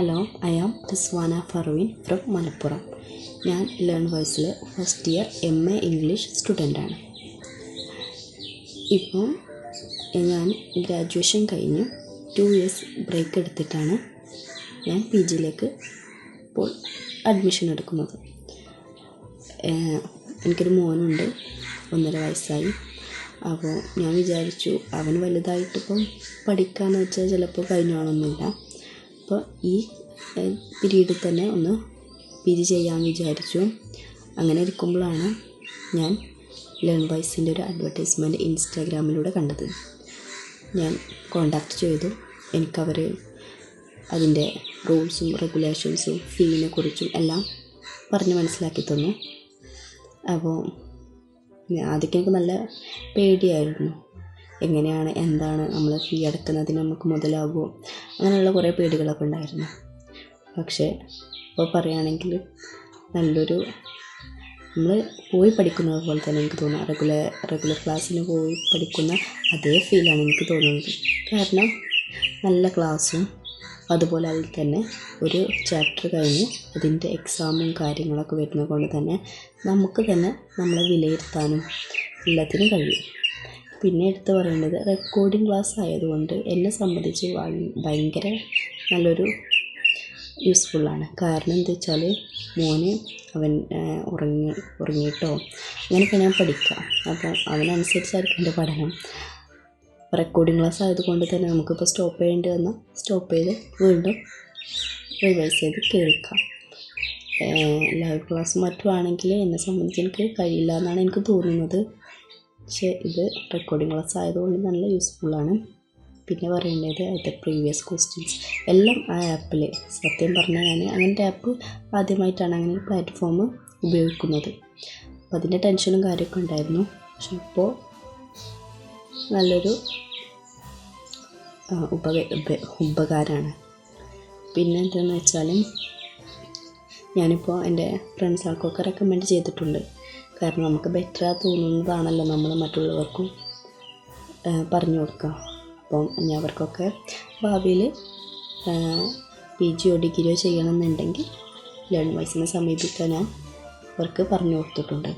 Hello I am Rizwana Farveen from Malappuram ഞാൻ learn വോയ്സിലെ first year M A English സ്റ്റുഡന്റാണ് ഇപ്പോൾ ഞാൻ graduation കഴിഞ്ഞ്. Two years break എടുത്തിട്ടാണ് ഞാൻ പി ജിയിലേക്ക് ഇപ്പോൾ അഡ്മിഷൻ എടുക്കുന്നത്. എനിക്കൊരു മോനുണ്ട് ഒന്നര വയസ്സായി. അപ്പോൾ ഞാൻ വിചാരിച്ചു അവൻ വലുതായിട്ടിപ്പം പഠിക്കാന്ന് വെച്ചാൽ ചിലപ്പോൾ കഴിഞ്ഞോളന്നില്ല അപ്പോൾ ഈ പിരീഡിൽ തന്നെ ഒന്ന് പിരി ചെയ്യാമെന്ന് വിചാരിച്ചു. അങ്ങനെ ഇരിക്കുമ്പോഴാണ് ഞാൻ ലേൺ വോയ്സിന്റെ ഒരു അഡ്വർടൈസ്മെന്റ് ഇൻസ്റ്റാഗ്രാമിലൂടെ കണ്ടത്. ഞാൻ കോണ്ടാക്ട് ചെയ്തു. എനിക്കവർ അതിന്റെ റൂൾസും റെഗുലേഷൻസും ഫീനെ കുറിച്ചും എല്ലാം പറഞ്ഞ് മനസ്സിലാക്കി തന്നു. അപ്പോൾ ആദ്യമൊക്കെ എനിക്ക് നല്ല പേടിയായിരുന്നു. എങ്ങനെയാണ് എന്താണ് നമ്മൾ ഫീ അടക്കുന്നതിന് നമുക്ക് മുതലാകുമോ അങ്ങനെയുള്ള കുറേ പേടികളൊക്കെ ഉണ്ടായിരുന്നു. പക്ഷേ ഇപ്പോൾ പറയുകയാണെങ്കിൽ നല്ലൊരു നമ്മൾ പോയി പഠിക്കുന്നത് പോലെ തന്നെ എനിക്ക് തോന്നുന്നു. റെഗുലർ റെഗുലർ ക്ലാസ്സിന് പോയി പഠിക്കുന്ന അതേ ഫീലാണ് എനിക്ക് തോന്നുന്നത്. കാരണം നല്ല ക്ലാസ്സും അതുപോലെ അതിൽ തന്നെ ഒരു ചാപ്റ്റർ കഴിഞ്ഞ് അതിന്റെ എക്സാമും കാര്യങ്ങളൊക്കെ വരുന്നത് കൊണ്ട് തന്നെ നമുക്ക് തന്നെ നമ്മളെ വിലയിരുത്താനും എല്ലാത്തിനും കഴിയും. പിന്നെ എടുത്ത് പറയേണ്ടത് റെക്കോർഡിങ് ക്ലാസ് ആയതുകൊണ്ട് എന്നെ സംബന്ധിച്ച് ഭയങ്കര നല്ലൊരു യൂസ്ഫുള്ളാണ് കാരണം എന്താ വെച്ചാൽ മോന് അവൻ ഉറങ്ങി ഉറങ്ങിയിട്ടോ? അങ്ങനെയൊക്കെ ഞാൻ പഠിക്കാം. അപ്പം അവനനുസരിച്ചായിരിക്കും എന്റെ പഠനം. റെക്കോർഡിങ് ക്ലാസ് ആയതുകൊണ്ട് തന്നെ നമുക്കിപ്പോൾ സ്റ്റോപ്പ് ചെയ്യേണ്ടി വന്നാൽ സ്റ്റോപ്പ് ചെയ്ത് വീണ്ടും റിവൈസ് ചെയ്ത് കേൾക്കാം. ലൈവ് ക്ലാസ് മറ്റുമാണെങ്കിൽ എന്നെ സംബന്ധിച്ച് എനിക്ക് കഴിയില്ല എന്നാണ് എനിക്ക് തോന്നുന്നത്. പക്ഷേ ഇത് റെക്കോർഡിംഗ് ക്ലാസ് ആയതുകൊണ്ട് നല്ല യൂസ്ഫുള്ളാണ് പിന്നെ പറയേണ്ടത് അതിന്റെ പ്രീവിയസ് ക്വസ്റ്റ്യൻസ് എല്ലാം ആ ആപ്പിൽ സത്യം പറഞ്ഞാൽ ഞാൻ അങ്ങനത്തെ ആപ്പ് ആദ്യമായിട്ടാണ് അങ്ങനെ പ്ലാറ്റ്ഫോം ഉപയോഗിക്കുന്നത്. അപ്പോൾ അതിന്റെ ടെൻഷനും കാര്യമൊക്കെ ഉണ്ടായിരുന്നു. പക്ഷെ ഇപ്പോൾ നല്ലൊരു ഉപക ഉപകാരമാണ് പിന്നെ എന്താണെന്ന് വെച്ചാൽ ഞാനിപ്പോൾ എന്റെ ഫ്രണ്ട്സുകൾക്കൊക്കെ റെക്കമെൻഡ് ചെയ്തിട്ടുണ്ട്. കാരണം നമുക്ക് ബെറ്റർ തോന്നുന്നതാണല്ലോ നമ്മൾ മറ്റുള്ളവർക്കും പറഞ്ഞു കൊടുക്കുക അപ്പം ഇനി അവർക്കൊക്കെ ഭാവിയിൽ പി ജിയോ ഡിഗ്രിയോ ചെയ്യണമെന്നുണ്ടെങ്കിൽ ലേൺ വൈസിനെ സമീപിക്കാൻ ഞാൻ അവർക്ക് പറഞ്ഞു കൊടുത്തിട്ടുണ്ട്.